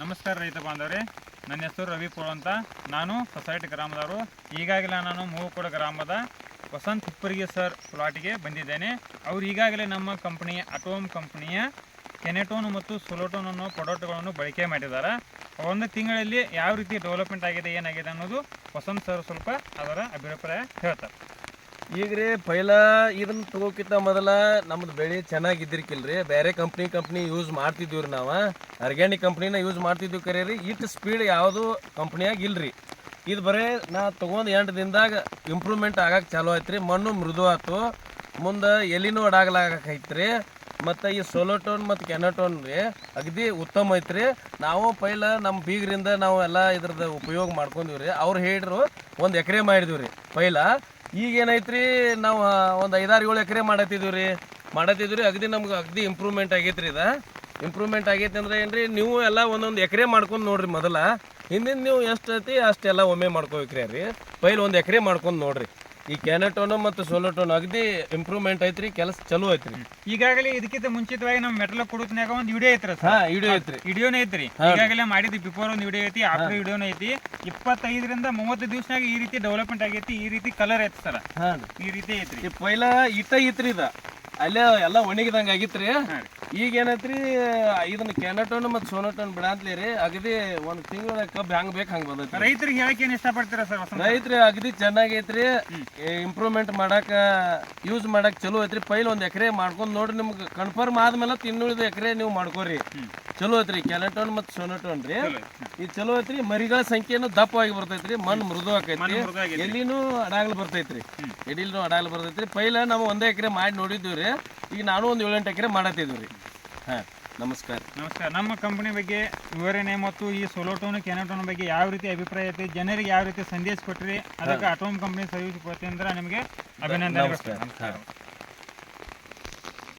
ನಮಸ್ಕಾರ ರೈತ ಬಾಂಧವರೇ. ನನ್ನ ಹೆಸರು ರವಿ ಪೋಳ್ ಅಂತ. ನಾನು ಸೊಸೈಟಿ ಗ್ರಾಮದವರು. ಈಗಾಗಲೇ ನಾನು ಮೂವಕೋಡ ಗ್ರಾಮದ ವಸಂತ್ ಹಿಪ್ಪರಿಗೆ ಸರ್ ಪ್ಲಾಟಿಗೆ ಬಂದಿದ್ದೇನೆ. ಅವರು ಈಗಾಗಲೇ ನಮ್ಮ ಕಂಪ್ನಿಯ ಅಟೋಮ್ ಕಂಪ್ನಿಯ ಕೆನೆಟೋನ್ ಮತ್ತು ಸೊಲೋಟೋನ್ ಅನ್ನೋ ಪ್ರಾಡಕ್ಟ್ಗಳನ್ನು ಬಳಕೆ ಮಾಡಿದ್ದಾರೆ. ಒಂದು ತಿಂಗಳಲ್ಲಿ ಯಾವ ರೀತಿ ಡೆವಲಪ್ಮೆಂಟ್ ಆಗಿದೆ, ಏನಾಗಿದೆ ಅನ್ನೋದು ವಸಂತ್ ಸರ್ ಸ್ವಲ್ಪ ಅದರ ಅಭಿಪ್ರಾಯ ಹೇಳ್ತಾರೆ. ಈಗ ರೀ ಪೈಲ ಇದನ್ನ ತಗೋಕಿಂತ ಮೊದಲ ನಮ್ದು ಬೆಳೆ ಚೆನ್ನಾಗಿದ್ದಿರ್ಕಿಲ್ರಿ. ಬೇರೆ ಕಂಪ್ನಿ ಕಂಪ್ನಿ ಯೂಸ್ ಮಾಡ್ತಿದ್ವಿ ರೀ ನಾವು. ಆರ್ಗ್ಯಾನಿಕ್ ಕಂಪ್ನಿನ ಯೂಸ್ ಮಾಡ್ತಿದ್ವಿ ಕರೆ ರೀ ಇಟ್ಟು ಸ್ಪೀಡ್ ಯಾವುದು ಕಂಪ್ನಿಯಾಗ ಇಲ್ರಿ. ಇದು ಬರೇ ನಾ ತೊಗೊಂಡು ಎಂಟು ದಿನದಾಗ ಇಂಪ್ರೂವ್ಮೆಂಟ್ ಆಗಕ್ಕೆ ಚಾಲು ಆಯ್ತು ರೀ ಮಣ್ಣು ಮೃದು ಆಯ್ತು ಮುಂದೆ ಎಲಿನೂ ರೀ ಮತ್ತು ಈ ಸೋಲೋಟೋನ್ ಮತ್ತು ಕೆನಟೋನ್ ರೀ, ಅಗದಿ ಉತ್ತಮ ಐತ್ರಿ. ನಾವು ಪೈಲ ನಮ್ಮ ಬೀಗರಿಂದ ನಾವು ಎಲ್ಲ ಇದ್ರದ್ದು ಉಪಯೋಗ ಮಾಡ್ಕೊಂಡಿವ್ರಿ ಅವ್ರು ಹೇಳಿದ್ರು, ಒಂದು ಎಕರೆ ಮಾಡಿದ್ವಿ ರೀ ಪೈಲ. ಈಗ ಏನೈತ್ರಿ ನಾವು ಒಂದು ಐದಾರು ಏಳು ಎಕರೆ ಮಾಡತ್ತಿದ್ದೀವಿ ರೀ. ಮಾಡತ್ತಿದ್ವಿ ಅಗದಿ ನಮ್ಗೆ ಅಗದಿ ಇಂಪ್ರೂವ್ಮೆಂಟ್ ಆಗೈತ್ರಿ ಇದು. ಇಂಪ್ರೂವ್ಮೆಂಟ್ ಆಗೈತೆ ಅಂದ್ರೆ ಏನ್ರಿ, ನೀವು ಎಲ್ಲ ಒಂದೊಂದು ಎಕರೆ ಮಾಡ್ಕೊಂಡು ನೋಡ್ರಿ ಮೊದಲ. ಹಿಂದಿನ ನೀವು ಎಷ್ಟು ಐತಿ, ಅಷ್ಟೆಲ್ಲ ಒಮ್ಮೆ ಮಾಡ್ಕೋಬೇಕ್ರಿ ರೀ. ಪೈಲ್ ಒಂದು ಎಕರೆ ಮಾಡ್ಕೊಂಡು ನೋಡ್ರಿ. ಈ ಕ್ಯಾನೆಟೋನು ಮತ್ತು ಸೋಲೋಟೋನು ಅಗದಿ ಇಂಪ್ರೂವ್ಮೆಂಟ್ ಐತ್ರಿ ಕೆಲಸ ಚಲೋ ಐತ್ರಿ. ಈಗಾಗಲೇ ಇದಕ್ಕಿಂತ ಮುಂಚಿತವಾಗಿ ನಮ್ಮ ಮೆಟಲ್ ಕೊಡೋತ್ನಾಗ ಒಂದು ವಿಡಿಯೋ ಐತ್ರಿ ಹಾ ವಿಡಿಯೋ ಐತ್ರಿ. ವಿಡಿಯೋನೇ ಐತ್ರಿ. ಈಗಾಗಲೇ ಮಾಡಿದ್ದು ಬಿಫೋರ್ ಒಂದು ವಿಡಿಯೋ ಐತಿ ಆಫ್ಟರ್ ವಿಡಿಯೋನೇ ಐತಿ. ಇಪ್ಪತ್ತೈದರಿಂದ ಮೂವತ್ತು ದಿವಸನಾಗ ಈ ರೀತಿ ಡೆವಲಪ್ಮೆಂಟ್ ಆಗೈತಿ ಈ ರೀತಿ ಕಲರ್ ಐತಿ ಸರ್. ಈ ರೀತಿ ಐತ್ರಿ. ಪೈಲ ಇಟ್ಟ ಐತ್ರಿ ಇದ. ಅಲ್ಲೇ ಎಲ್ಲ ಒಣಗಿದಂಗ ಆಗಿತ್ರಿ. ಈಗ ಏನೈತ್ರಿ ಇದನ್ನ ಕ್ಯಾನಟೋನ್ ಮತ್ತು ಸೋನಟೋನ್ ಬಿಡಾಂತ್ಲಿ ರೀ ಅಗದಿ ಒಂದ್ ತಿಂಗಳ ಕಬ್ಬು ಹೆಂಗ್ ಬೇಕು ಹಂಗ್ ಬಂದೈತಿ ರೈತರಿಗೆ ಹೇಳಕ್ ಏನ್ ಇಷ್ಟಪಡ್ತೀರಾ ಸರ್ ರೈತರಿ ಅಗದಿ ಚೆನ್ನಾಗೈತ್ರಿ ಇಂಪ್ರೂವ್ಮೆಂಟ್ ಮಾಡಾಕ ಯೂಸ್ ಮಾಡಕ್ ಚಲೋ ಐತ್ರಿ. ಪೈಲ್ ಒಂದ್ ಎಕರೆ ಮಾಡ್ಕೊಂಡು ನೋಡ್ರಿ ನಿಮ್ಗೆ ಕನ್ಫರ್ಮ್ ಆದ್ಮೇಲೆ ತಿನ್ನುಳಿದ ಎಕರೆ ನೀವು ಮಾಡ್ಕೋರಿ. ಚಲೋ ಐತ್ರಿ ಕ್ಯಾನಟೋನ್ ಮತ್ತು ಸೋನಟೋನ್ ರೀ. ಇದು ಚಲೋ ಐತ್ರಿ ಮರಿಗಳ ಸಂಖ್ಯೆನು ದಪ್ಪವಾಗಿ ಬರ್ತೈತ್ರಿ ಮಣ್ಣು ಮೃದು ಆಕೈತಿ. ಎಲ್ಲಿನೂ ಅಡಾಗ್ಲು ಬರ್ತೈತ್ರಿ. ಎಡಿಲ್ನು ಅಡಾಗ್ಲು ಬರ್ತೈತ್ರಿ. ಪೈಲ ನಾವು ಒಂದೇ ಎಕರೆ ಮಾಡಿ ನೋಡಿದ್ದೀವಿ ರೀ ಈಗ ನಾನು ಒಂದು ಏಳೆಂಟು ಎಕರೆ ಮಾಡತ್ತಿದ್ವಿ ರೀ ಹಾಂ ನಮಸ್ಕಾರ. ನಮಸ್ಕಾರ. ನಮ್ಮ ಕಂಪನಿ ಬಗ್ಗೆ ವಿವರಣೆ ಮತ್ತು ಈ ಸೊಲೋಟೋನ್ ಕೆನಟೋನ್ ಬಗ್ಗೆ ಯಾವ ರೀತಿ ಅಭಿಪ್ರಾಯ ಐತಿ ಜನರಿಗೆ ಯಾವ ರೀತಿ ಸಂದೇಶ ಕೊಟ್ರಿ ಅದಕ್ಕೆ ಅಟೋಮ್ ಕಂಪನಿ ಸರ್ವಿಸ್ ವತಿಯಿಂದ ನಿಮಗೆ ಅಭಿನಂದನೆ. ನಮಸ್ಕಾರ.